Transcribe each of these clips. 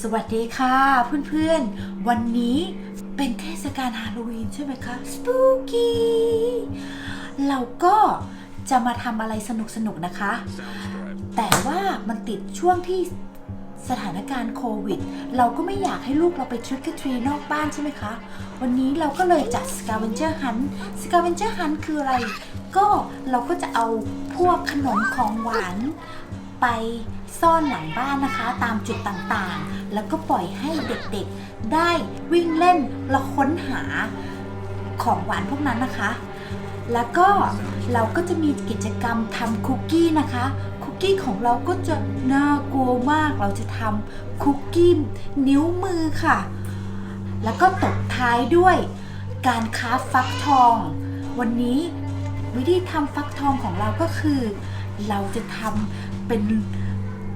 สวัสดีค่ะเพื่อนๆ วันนี้เป็นเทศกาลฮาโลวีนใช่ไหมคะสปูกี้เราก็จะมาทำอะไรสนุกๆนะคะ แต่ว่ามันติดช่วงที่สถานการณ์โควิด เราก็ไม่อยากให้ลูกเราไปทริ c ก r ทรีนอกบ้านใช่ไหมคะ วันนี้เราก็เลยจัด scavenger hunt scavenger hunt คืออะไร ก็เราก็จะเอาพวกขนมของหวานไป ซ่อนหลังบ้านนะคะตามจุดต่างๆ แล้วก็ปล่อยให้เด็กๆได้วิ่งเล่นและค้นหาของหวานพวกนั้นนะคะ แล้วก็เราก็จะมีกิจกรรมทำคุกกี้นะคะคุกกี้ของเราก็จะน่ากลัวมากเราจะทำคุกกี้นิ้วมือค่ะ แล้วก็ตบท้ายด้วยการคราฟักทอง วันนี้วิธีทำฟักทองของเราก็คือ เราจะทำเป็น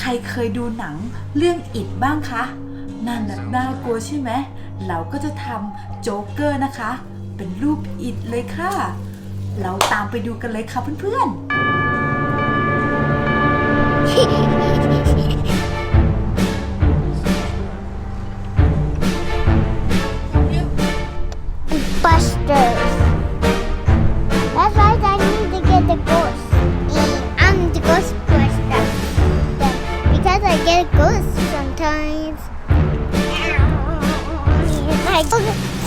ใครเคยดูหนังเรื่องอิดบ้างคะ นั่นน่ะน่ากลัวใช่ไหม เราก็จะทำโจ๊กเกอร์นะคะ เป็นรูปอิดเลยค่ะ เราตามไปดูกันเลยค่ะเพื่อนๆ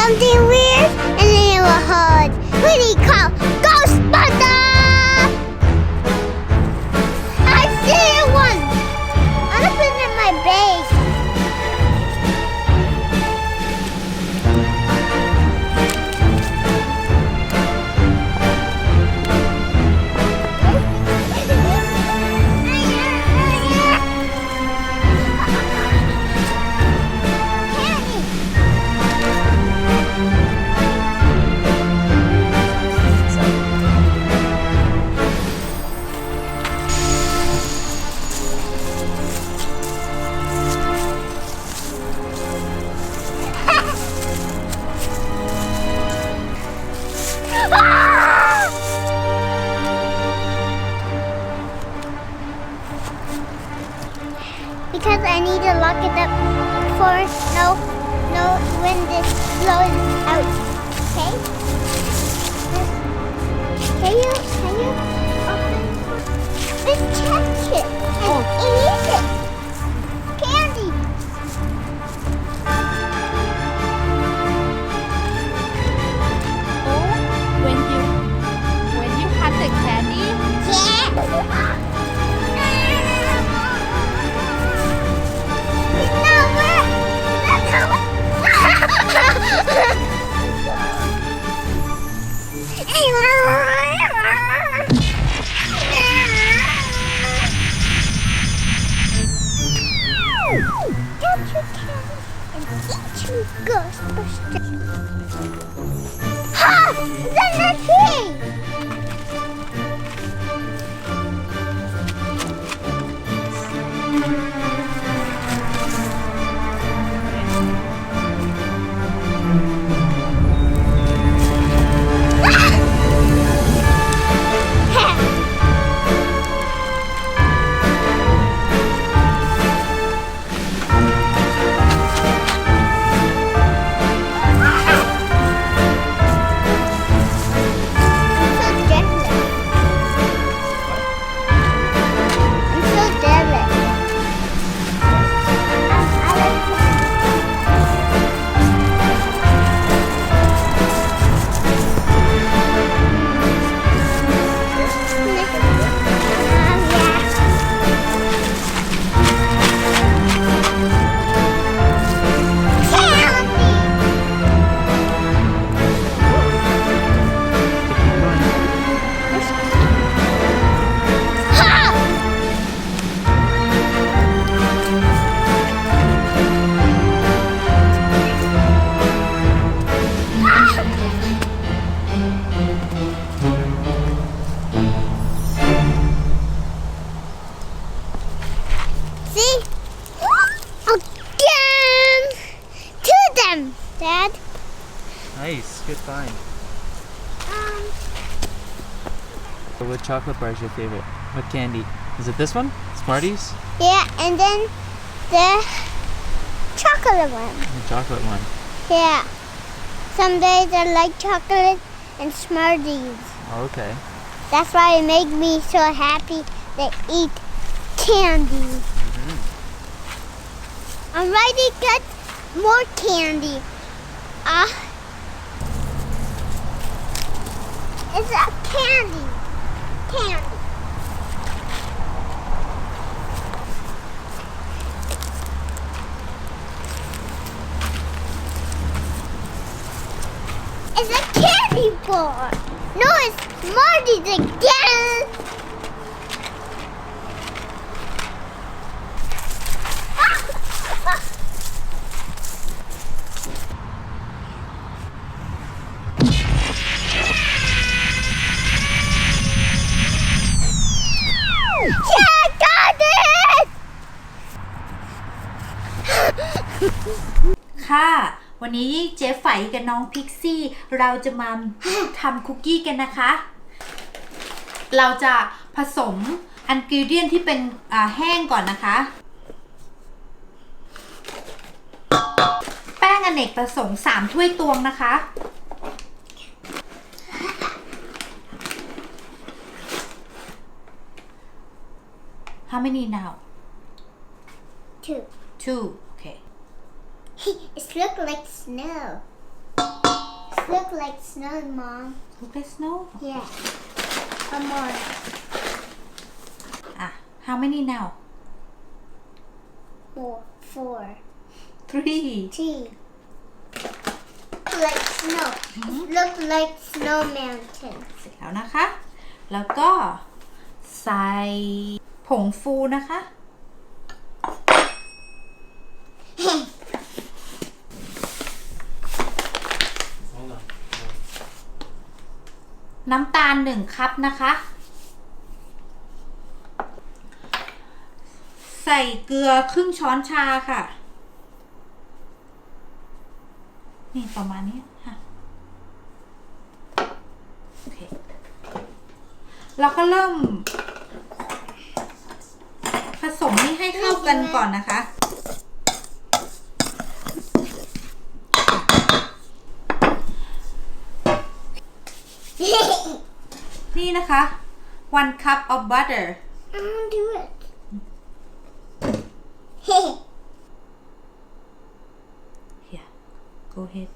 something weird and then it will hurt. What do chocolate bar is your favorite? What candy? Is it this one? Smarties? yeah, and then the chocolate one. The chocolate one. Yeah. Some days I like chocolate and Smarties. Okay. That's why it makes me so happy to eat candy. I'm ready to get more candy. Ah. it's a candy. Candy. It's a candy bar. No, it's Smarties again. วันนี้เจ๊ไฝกับน้องพิกซี่ เราจะมาทำคุกกี้กันนะคะ เราจะผสมอันกรีเดียนที่เป็นอ่าแห้งก่อนนะคะ แป้งอเนกประสงค์3ถ้วยตวงนะคะ How many now? Two. Two. Okay. It look like snow. It look like snow, Mom. Look at snow. Yeah. One more. Ah, how many now? Four. Four. Three. Two. Like snow. It look like snow mountain. เสร็จแล้วนะคะ แล้วก็ใส่ผงฟูนะคะ น้ำตาลหนึ่งคัพนะคะ ใส่เกลือครึ่งช้อนชาค่ะ นี่ประมาณนี้ค่ะโอเคเราก็เริ่ม ผสมนี่ให้เข้ากันก่อนนะคะ นี่นะคะ one cup of butter I don't do it. yeah go ahead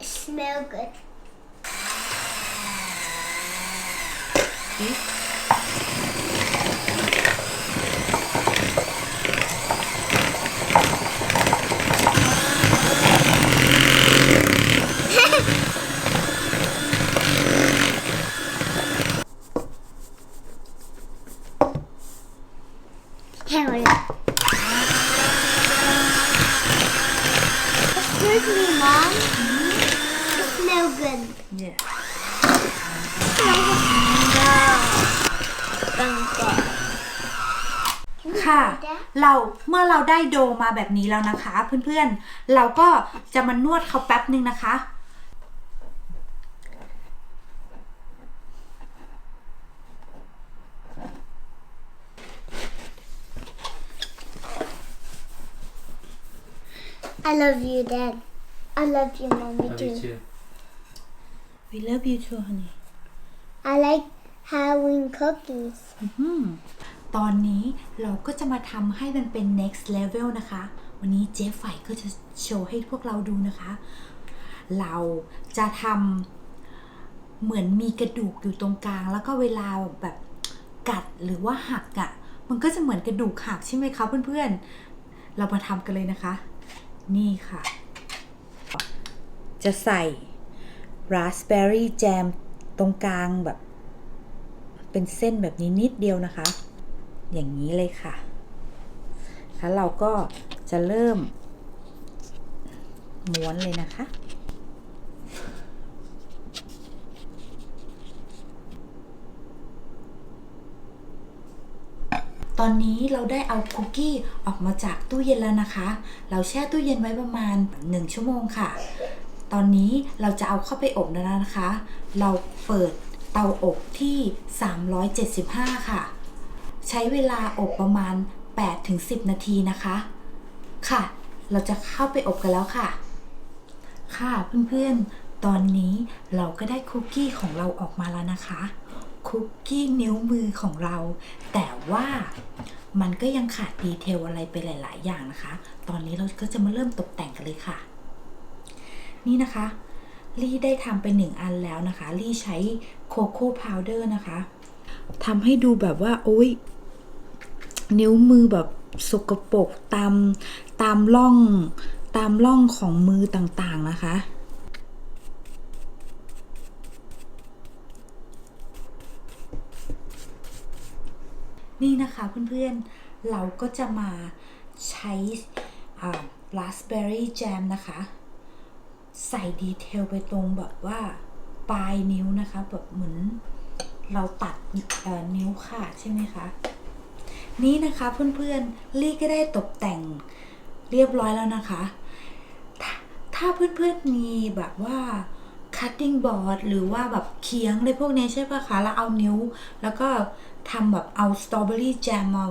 Smell good. See? ได้โดมาแบบนี้แล้วนะคะ เพื่อนๆ เราก็จะมานวดเขาแป๊บหนึ่งนะคะ I love you, Dad. I love you, Mommy, Love too. you too. we love you too honey I like Halloween cookies. อืม ตอนนี้เราก็จะมาทำให้มันเป็น next level นะคะ วันนี้เจ๊ไฝก็จะโชว์ให้พวกเราดูนะคะ เราจะทำเหมือนมีกระดูกอยู่ตรงกลาง แล้วก็เวลาแบบกัดหรือว่าหักอะ่ะ มันก็จะเหมือนกระดูกหักใช่ไหมคะเพื่อนๆ เรามาทำกันเลยนะคะ นี่ค่ะ จะใส่ raspberry jam ตรงกลางแบบ เป็นเส้นแบบนี้นิดเดียวนะคะ อย่างนี้เลยค่ะ แล้วเราก็จะเริ่ม ม้วนเลยนะคะ ตอนนี้เราได้เอาคุกกี้ออกมาจากตู้เย็นแล้วนะคะ เราแช่ตู้เย็นไว้ประมาณ 1 ชั่วโมงค่ะ ตอนนี้เราจะเอาเข้าไปอบแล้วนะคะ เราเปิดเตาอบที่ 375 ค่ะ ใช้เวลาอบประมาณ 8-10 นาทีนะคะ ค่ะ เราจะเข้าไปอบกันแล้วค่ะ ค่ะเพื่อนๆ ตอนนี้เราก็ได้คุกกี้ของเราออกมาแล้วนะคะ คุกกี้นิ้วมือของเรา แต่ว่ามันก็ยังขาดดีเทลอะไรไปหลาย ๆ อย่างนะคะ ตอนนี้เราก็จะมาเริ่มตกแต่งกันเลยค่ะ นี่นะคะลี่ได้ทำไปหนึ่งอันแล้วนะคะ ลี่ใช้โคโค่พาวเดอร์นะคะทำให้ดูแบบว่า โอ๊ย นิ้วมือแบบสกปรกตามตามร่องตามร่องของมือต่างๆนะคะ นี่นะคะเพื่อนๆ เราก็จะมาใช้ราสเบอร์รี่แจมนะคะ ใส่ดีเทลไปตรงแบบว่าปลายนิ้วนะคะ แบบเหมือนเราตัดนิ้วขาดใช่ไหมคะ นี่นะคะเพื่อนๆลี่ก็ได้ตกแต่งเรียบร้อยแล้วนะคะถ้าถ้าเพื่อนๆมีแบบว่า cutting board หรือว่าแบบเคียงอะไรพวกนี้ใช่ปะคะแล้วเอานิ้ว แล้วก็ทำแบบเอาสตรอเบอรี่แจมมา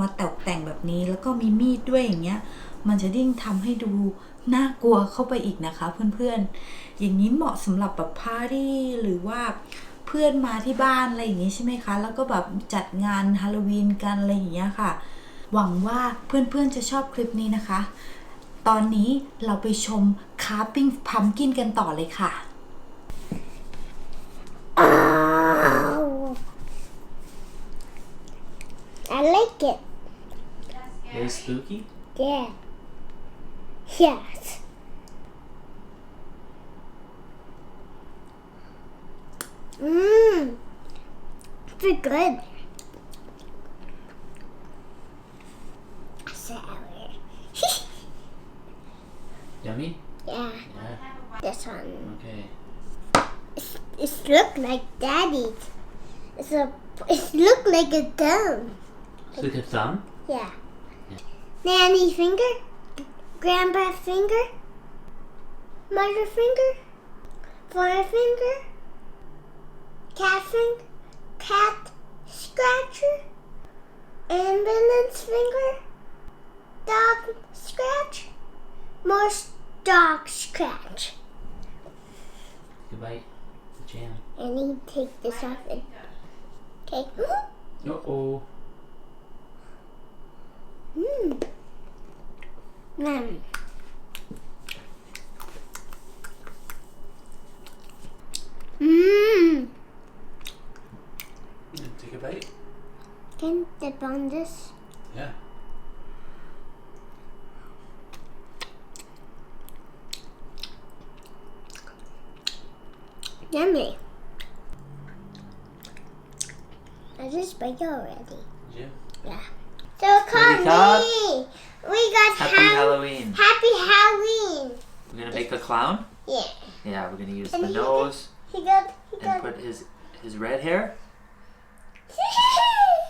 มาตกแต่งแบบนี้แล้วก็มีมีดด้วยอย่างเงี้ย มันจะยิ่งทำให้ดูน่ากลัวเข้าไปอีกนะคะเพื่อนๆ อย่างนี้เหมาะสำหรับแบบพาร์ตี้หรือว่า พื่อนมาที่บ้านอะไรอย่างนี้ใช่ไหมคะ แล้วก็แบบจัดงานฮาโลวีนกันอะไรอย่างเงี้ยค่ะ หวังว่าเพื่อนๆจะชอบคลิปนี้นะคะ ตอนนี้เราไปชมคาร์ปิ้งพัมกินกันต่อเลยค่ะ Oh. I like it. Very spooky. Yeah. Yes. Mmm. Very good. Sour. Yummy? yeah, Yeah. this one. Okay. It's, it's look like daddy's. It's a. It look like a thumb. Look at thumb. Yeah. Yeah. Nanny finger, grandpa finger, mother finger, father finger, cat finger, cat scratcher, ambulance finger, dog scratch, more dog scratch. Goodbye. Jam. I need to take this off and okay. Uh oh. Mmm. Mmm. Mmm. Take a bite. Can dip on this? Yeah. Yummy. I just bite already. Yeah. Yeah. So Cut. me. We got Happy Hall- Halloween. Happy Halloween. We're gonna make a clown. Yeah. Yeah, we're gonna use And the he- nose He got. He and got. put his his red hair.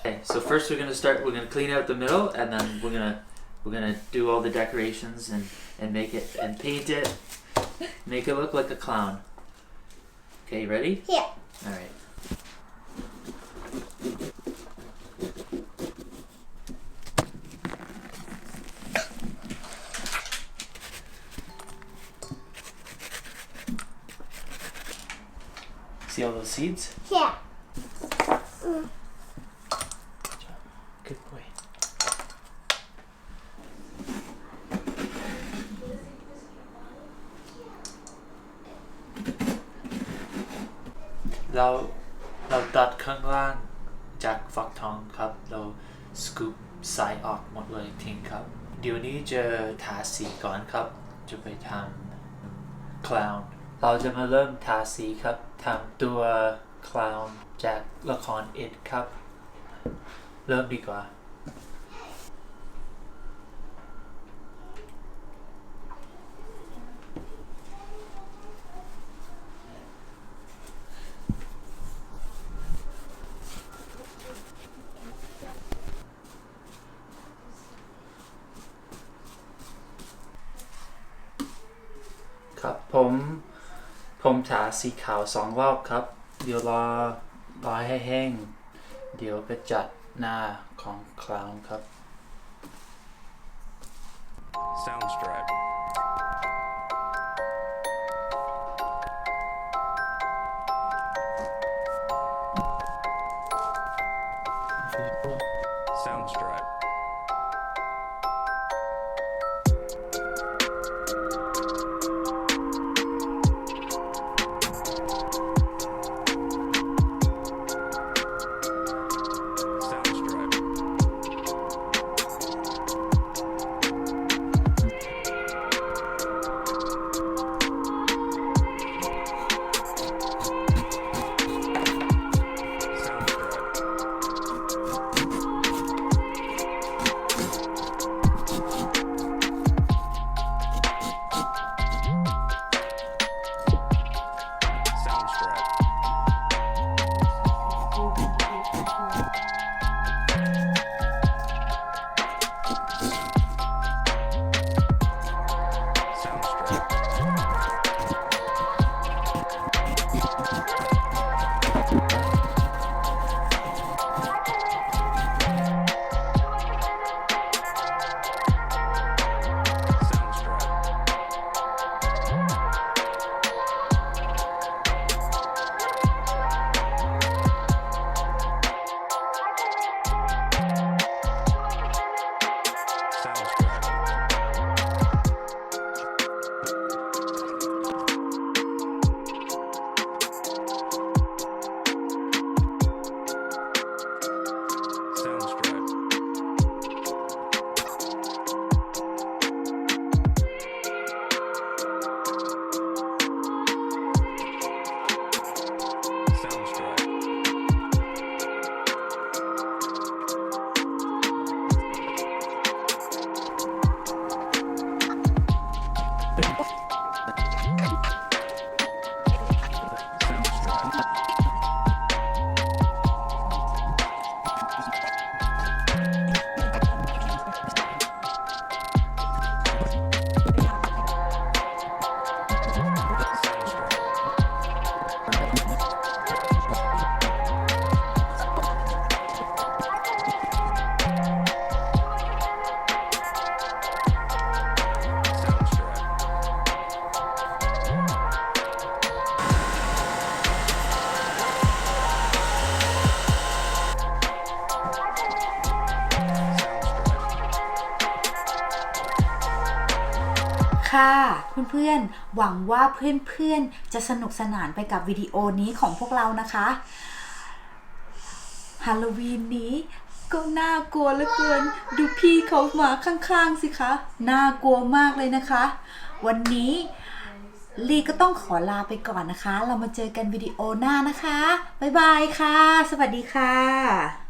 Okay, so first we're gonna start. We're gonna clean out the middle, and then we're gonna we're gonna do all the decorations and and make it and paint it, make it look like a clown. Okay, you ready? Yeah. All right. See all those seeds? Yeah. Good สกูปสายออกหมดเลยทิ้งครับ เดี๋ยวนี้จะทาสีก่อนครับ จะไปทำคลาวน์เราจะมาเริ่มทาสีครับทำตัวคลาวน์จากละครเอ็ดครับ เริ่มดีกว่า ครับ ผมผมทาสีขาวสองรอบครับ เดี๋ยวรอรอให้แห้ง เดี๋ยวไปจัดหน้าของคลาวครับ sound. เพื่อนๆ หวังว่าเพื่อนๆ จะสนุกสนานไปกับวิดีโอนี้ของพวกเรานะคะฮาโลวีนนี้ก็น่ากลัวเหลือเกิน ดูพี่เขามาข้างๆสิคะ น่ากลัวมากเลยนะคะ วันนี้ลีก็ต้องขอลาไปก่อนนะคะ เรามาเจอกันวิดีโอหน้านะคะ บ๊ายบายค่ะ สวัสดีค่ะ